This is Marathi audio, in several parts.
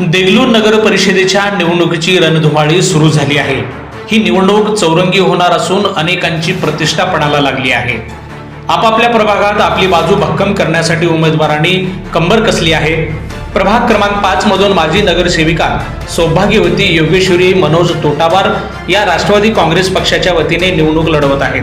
देगलूर नगर परिषदेच्या निवडणुकीची रणधुमाळी सुरू झाली आहे. ही निवडणूक चौरंगी होणार असून अनेकांची प्रतिष्ठा पणाला लागली आहे. आपापल्या प्रभागात आपली बाजू भक्कम करण्यासाठी उमेदवारांनी कंबर कसली आहे? प्रभाग क्रमांक पाच मधून माजी नगरसेविका सौभाग्यवती योगेश्वरी मनोज तोटावार या राष्ट्रवादी काँग्रेस पक्षाच्या वतीने निवडणूक लढवत आहेत.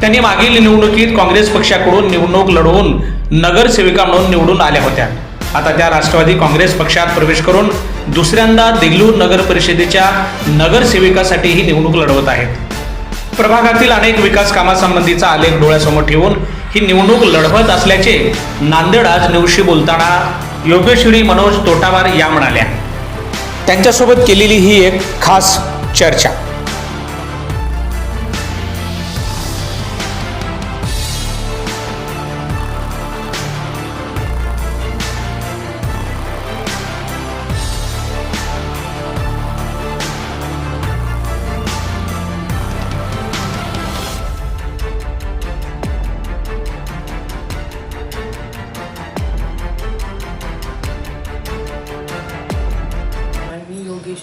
त्यांनी मागील निवडणुकीत काँग्रेस पक्षाकडून निवडणूक लढवून नगरसेविका म्हणून निवडून आल्या होत्या. आता त्या राष्ट्रवादी काँग्रेस पक्षात प्रवेश करून दुसऱ्यांदा देगलूर नगर परिषदेच्या नगरसेविकासाठी ही निवडणूक लढवत आहेत. प्रभागातील अनेक विकास कामासंबंधीचा आलेख डोळ्यासमोर ठेवून ही निवडणूक लढवत असल्याचे नांदेड आज न्यूजशी बोलताना योगेश्वरी मनोज तोटावार या म्हणाल्या. त्यांच्यासोबत केलेली ही एक खास चर्चा.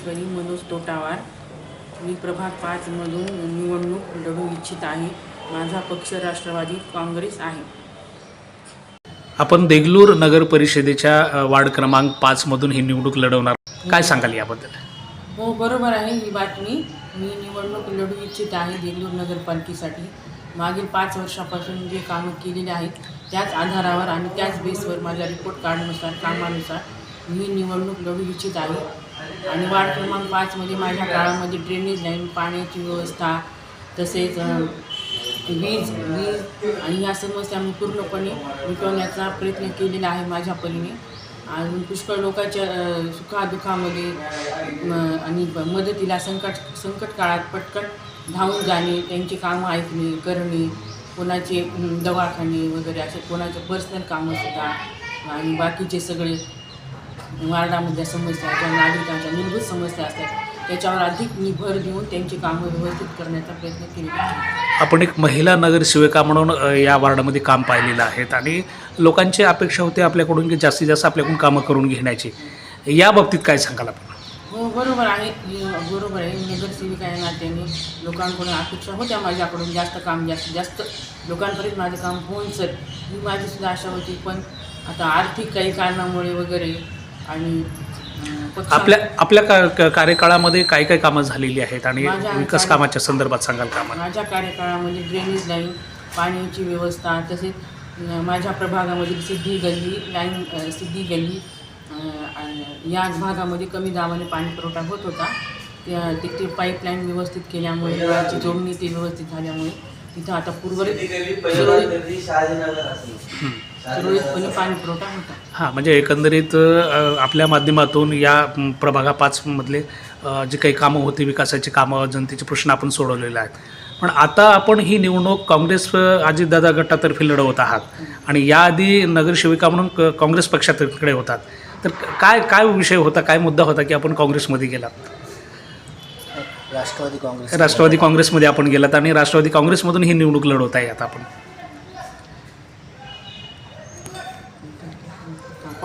मी योगेश्वरी मनोज तोटावार. मी प्रभाग पाचमधून निवडणूक लढू इच्छित आहे. माझा पक्ष राष्ट्रवादी काँग्रेस आहे. आपण देगलूर नगर परिषदेच्या वार्ड क्रमांक पाच मधून ही निवडणूक लढवणार. काय सांगाल याबद्दल? हो बरोबर आहे ही बातमी. मी निवडणूक लढू इच्छित आहे देगलूर नगरपालिकेसाठी. मागील पाच वर्षापासून जे कामं केलेली आहेत त्याच आधारावर आणि त्याच बेसवर माझ्या रिपोर्ट कार्डनुसार कामानुसार मी निवडणूक लढू इच्छित आहे. आणि वार्ड क्रमांक पाचमध्ये माझ्या काळामध्ये ड्रेनेज लाईन पाण्याची व्यवस्था तसेच वीज वीज आणि या समस्या मी पूर्णपणे मिटवण्याचा प्रयत्न केलेला आहे माझ्या परीने. आणि पुष्कळ लोकांच्या सुखादुखामध्ये म, आणि मदतीला संकट संकट काळात पटकन धावून जाणे त्यांची कामं ऐकणे करणे कोणाचे दवाखाने वगैरे असे कोणाचे पर्सनल कामंसुद्धा आणि बाकीचे सगळे वार्डामधल्या समस्या ज्या नागरिकांच्या मूलभूत समस्या असतात त्याच्यावर अधिक मी भर देऊन त्यांची कामं व्यवस्थित करण्याचा प्रयत्न केलेला आहे. आपण एक महिला नगरसेविका म्हणून या वार्डामध्ये काम पाहिलेलं आहेत आणि लोकांची अपेक्षा होती आपल्याकडून की जास्तीत जास्त आपल्याकडून कामं करून घेण्याची. या बाबतीत काय सांगाल आपण? हो बरोबर आहे. बरोबर आहे. नगरसेविका या नात्याने लोकांकडून अपेक्षा होत्या माझ्याकडून. जास्त काम जास्त जास्त लोकांपर्यंत माझं काम पोहोचल ही माझी सुद्धा आशा होती. पण आता आर्थिक काही कारणामुळे वगैरे आणि आपल्या आपल्या का- का- कार्यकाळामध्ये काय काय कामं झालेली आहेत आणि विकास कामाच्या संदर्भात सांगाल का माझ्या कार्यकाळामध्ये ड्रेनेज लाईन पाण्याची व्यवस्था तसेच माझ्या प्रभागामधील सिद्धी गल्ली लाईन सिद्धी गल्ली या भागामध्ये कमी दाबाने पाणी पुरवठा होत होता. त्या तिथे पाईपलाईन व्यवस्थित केल्यामुळे नळाची जोडणी ती व्यवस्थित झाल्यामुळे तिथं आता पूर्वरित सुरळीतपणे पाणी पुरवठा होता. हां म्हणजे एकंदरीत अ, आपल्या माध्यमातून या प्रभागा पाचमधले अ, जे काही कामं होती विकासाची कामं जनतेचे प्रश्न आपण सोडवलेले आहेत. पण आता आपण ही निवडणूक काँग्रेस अ, अजितदादा गटातर्फे लढवत आहात. आणि याआधी नगरसेविका म्हणून क- काँग्रेस पक्षाकडे होतात. तर काय काय विषय होता काय मुद्दा होता की आपण काँग्रेसमध्ये गेलात? राष्ट्रवादी काँग्रेस. राष्ट्रवादी काँग्रेसमध्ये आपण गेलात आणि राष्ट्रवादी काँग्रेसमधून ही निवडणूक लढवत आहे आता आपण.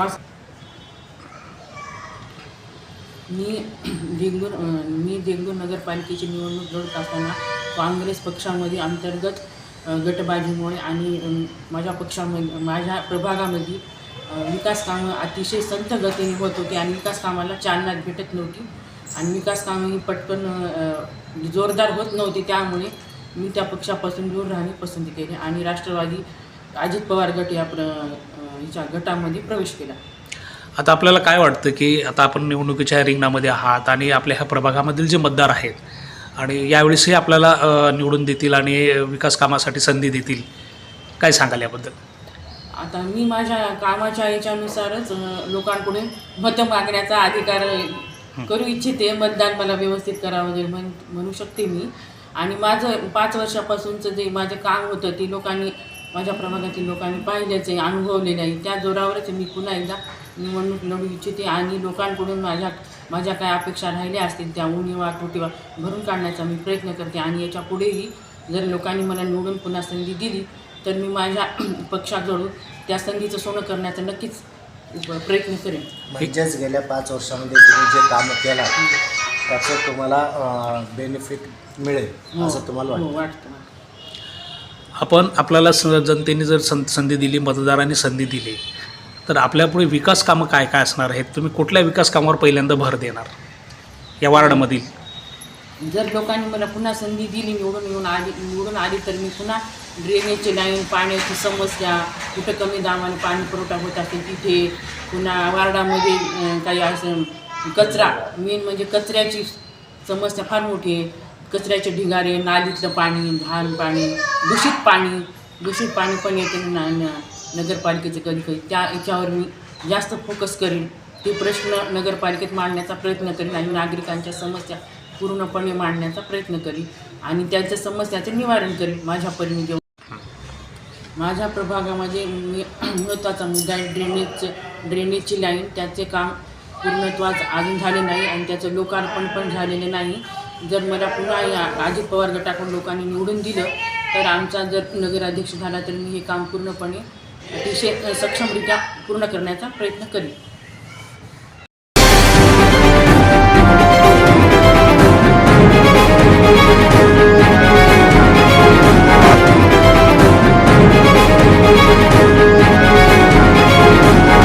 पाच मी देगलूर मी देगलूर नगरपालिकेची निवडणूक लढत असताना काँग्रेस पक्षामध्ये अंतर्गत गटबाजीमुळे आणि माझ्या पक्षामध्ये माझ्या प्रभागामध्ये विकास कामं अतिशय संथ गतीने होत होती आणि विकास कामाला चालना भेटत नव्हती. आणि विकास कामं ही पटकन जोरदार होत नव्हती. त्यामुळे मी त्या पक्षापासून दूर राहणे पसंती केले. आणि राष्ट्रवादी अजित पवार गट या प्र हिच्या गटामध्ये प्रवेश केला. आता आपल्याला काय वाटतं की आता आपण निवडणुकीच्या रिंगणामध्ये आहात आणि आपल्या ह्या प्रभागामधील जे मतदार आहेत आणि यावेळेसही आपल्याला निवडून देतील आणि विकास कामासाठी संधी देतील काय सांगाल याबद्दल? आता मी माझ्या कामाच्या याच्यानुसारच लोकांकडून मतं मागण्याचा अधिकार करू इच्छिते. मतदान मला व्यवस्थित करावं लागेल म्हण म्हणू शकते मी. आणि माझं पाच वर्षापासूनचं जे माझं काम होतं ते लोकांनी माझ्या प्रभागातील लोकांनी पाहिलेच आहे अनुभवलेलं आहे. त्या जोरावरच मी पुन्हा एकदा निवडणूक लढू इच्छिते आणि लोकांकडून माझ्या माझ्या काय अपेक्षा राहिल्या असतील त्या उणीवा तुटीवा भरून काढण्याचा मी प्रयत्न करते. आणि याच्या पुढेही जर लोकांनी मला निवडून पुन्हा संधी दिली तर मी माझ्या पक्षाजवळून त्या संधीचं सोनं करण्याचा नक्कीच प्रयत्न करेन. म्हणजेच गेल्या पाच वर्षामध्ये तुम्ही जे काम केला त्याचं तुम्हाला बेनिफिट मिळेल असं तुम्हाला हो वाटतं. आपण आपल्याला स जनतेने जर सं संधी दिली मतदारांनी संधी दिली तर आपल्यापुढे विकास कामं काय काय असणार आहेत? तुम्ही कुठल्या विकास कामावर पहिल्यांदा भर देणार? या वार्डमधील. जर लोकांनी मला पुन्हा संधी दिली निवडून येऊन आली निवडून आली तर मी पुन्हा ड्रेनेजची लाईन पाण्याची समस्या कुठं कमी दामाने पाणी पुरवठा होत असेल तिथे पुन्हा वार्डामध्ये अं, काही असं कचरा मेन म्हणजे कचऱ्याची समस्या फार मोठी आहे. कचऱ्याचे ढिगारे नालीतलं पाणी घाण पाणी दूषित पाणी दूषित पाणी पण येते ना न- नगरपालिकेचं कधी कधी. त्या याच्यावर मी जास्त फोकस करीन. ते प्रश्न नगरपालिकेत मांडण्याचा प्रयत्न करीन आणि नागरिकांच्या समस्या पूर्णपणे मांडण्याचा प्रयत्न करीन आणि त्यांच्या समस्याचं निवारण करीन माझ्या परीने जेव्हा माझ्या प्रभागामध्ये मी महत्त्वाचा मुद्दा आहे ड्रेनेजचं ड्रेनेजची लाईन त्याचे काम पूर्णत्वाच अजून झाले नाही आणि त्याचं लोकार्पण पण झालेले नाही. जर मला पुन्हा या अजित पवार गटाकडून लोकांनी निवडून दिलं तर आमचा जर नगराध्यक्ष झाला तर मी हे काम पूर्णपणे अतिशय सक्षमरित्या पूर्ण करण्याचा प्रयत्न करेन.